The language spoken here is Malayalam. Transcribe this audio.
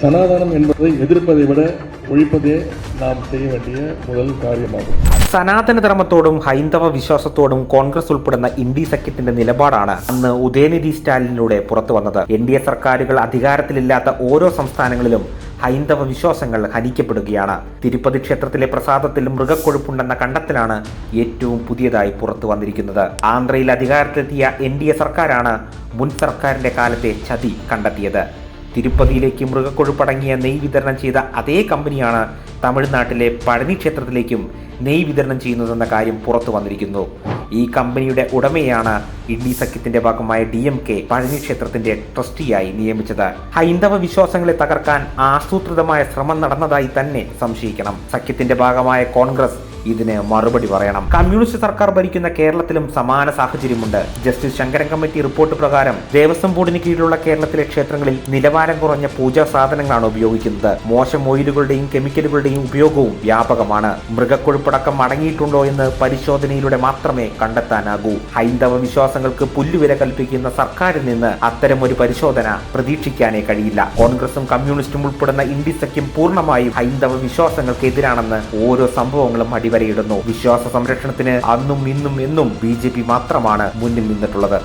சனாதனம் என்பதை எதிர்ப்பதை விட ஒழிப்பதே நாம் செய்ய வேண்டிய முதல் காரியமாகும் സനാതനധർമ്മത്തോടും ഹൈന്ദവ വിശ്വാസത്തോടും കോൺഗ്രസ് ഉൾപ്പെടുന്ന ഇന്ത്യ സഖ്യത്തിന്റെ നിലപാടാണ് അന്ന് ഉദയനിധി സ്റ്റാലിനിലൂടെ പുറത്തു വന്നത് എൻ ഡി എ സർക്കാരുകൾ അധികാരത്തിലില്ലാത്ത ഓരോ സംസ്ഥാനങ്ങളിലും ഹൈന്ദവ വിശ്വാസങ്ങൾ ഹനിക്കപ്പെടുകയാണ് തിരുപ്പതി ക്ഷേത്രത്തിലെ പ്രസാദത്തിൽ മൃഗക്കൊഴുപ്പുണ്ടെന്ന കണ്ടെത്തലാണ് ഏറ്റവും പുതിയതായി പുറത്തു വന്നിരിക്കുന്നത് ആന്ധ്രയിൽ അധികാരത്തിലെത്തിയ എൻ ഡി എ സർക്കാരാണ് മുൻ സർക്കാരിന്റെ കാലത്തെ ചതി കണ്ടെത്തിയത് തിരുപ്പതിയിലേക്ക് മൃഗക്കൊഴുപ്പടങ്ങിയ നെയ് വിതരണം ചെയ്ത അതേ കമ്പനിയാണ് തമിഴ്നാട്ടിലെ പഴനി ക്ഷേത്രത്തിലേക്കും നെയ് വിതരണം ചെയ്യുന്നതെന്ന കാര്യം പുറത്തു വന്നിരിക്കുന്നു. ഈ കമ്പനിയുടെ ഉടമയാണ് ഇഡ്ലി സഖ്യത്തിന്റെ ഭാഗമായ ഡി എം കെ പഴനി ക്ഷേത്രത്തിന്റെ ട്രസ്റ്റിയായി നിയമിച്ചത്. ഹൈന്ദവ വിശ്വാസങ്ങളെ തകർക്കാൻ ആസൂത്രിതമായ ശ്രമം നടന്നതായി തന്നെ സംശയിക്കണം. സഖ്യത്തിന്റെ ഭാഗമായ കോൺഗ്രസ് ഇതിന് മറുപടി പറയണം. കമ്മ്യൂണിസ്റ്റ് സർക്കാർ ഭരിക്കുന്ന കേരളത്തിലും സമാന സാഹചര്യമുണ്ട്. ജസ്റ്റിസ് ശങ്കരൻ കമ്മിറ്റി റിപ്പോർട്ട് പ്രകാരം ദേവസ്വം ബോർഡിന് കീഴിലുള്ള കേരളത്തിലെ ക്ഷേത്രങ്ങളിൽ നിലവാരം കുറഞ്ഞ പൂജാ സാധനങ്ങളാണ് ഉപയോഗിക്കുന്നത്. മോശം ഓയിലുകളുടെയും കെമിക്കലുകളുടെയും ഉപയോഗവും വ്യാപകമാണ്. മൃഗക്കൊഴുപ്പടക്കം അടങ്ങിയിട്ടുണ്ടോ എന്ന് പരിശോധനയിലൂടെ മാത്രമേ കണ്ടെത്താനാകൂ. ഹൈന്ദവ വിശ്വാസങ്ങൾക്ക് പുല്ലുവില കൽപ്പിക്കുന്ന സർക്കാരിൽ നിന്ന് അത്തരമൊരു പരിശോധന പ്രതീക്ഷിക്കാനേ കഴിയില്ല. കോൺഗ്രസും കമ്മ്യൂണിസ്റ്റും ഉൾപ്പെടുന്ന സഖ്യം പൂർണമായും ഹൈന്ദവ വിശ്വാസങ്ങൾക്കെതിരാണെന്ന് ഓരോ സംഭവങ്ങളും അടിവരയിടുന്നു വിശ്വാസ സംരക്ഷണത്തിന് അന്നും ഇന്നും എന്നും ബി മാത്രമാണ് മുന്നിൽ നിന്നിട്ടുള്ളത്.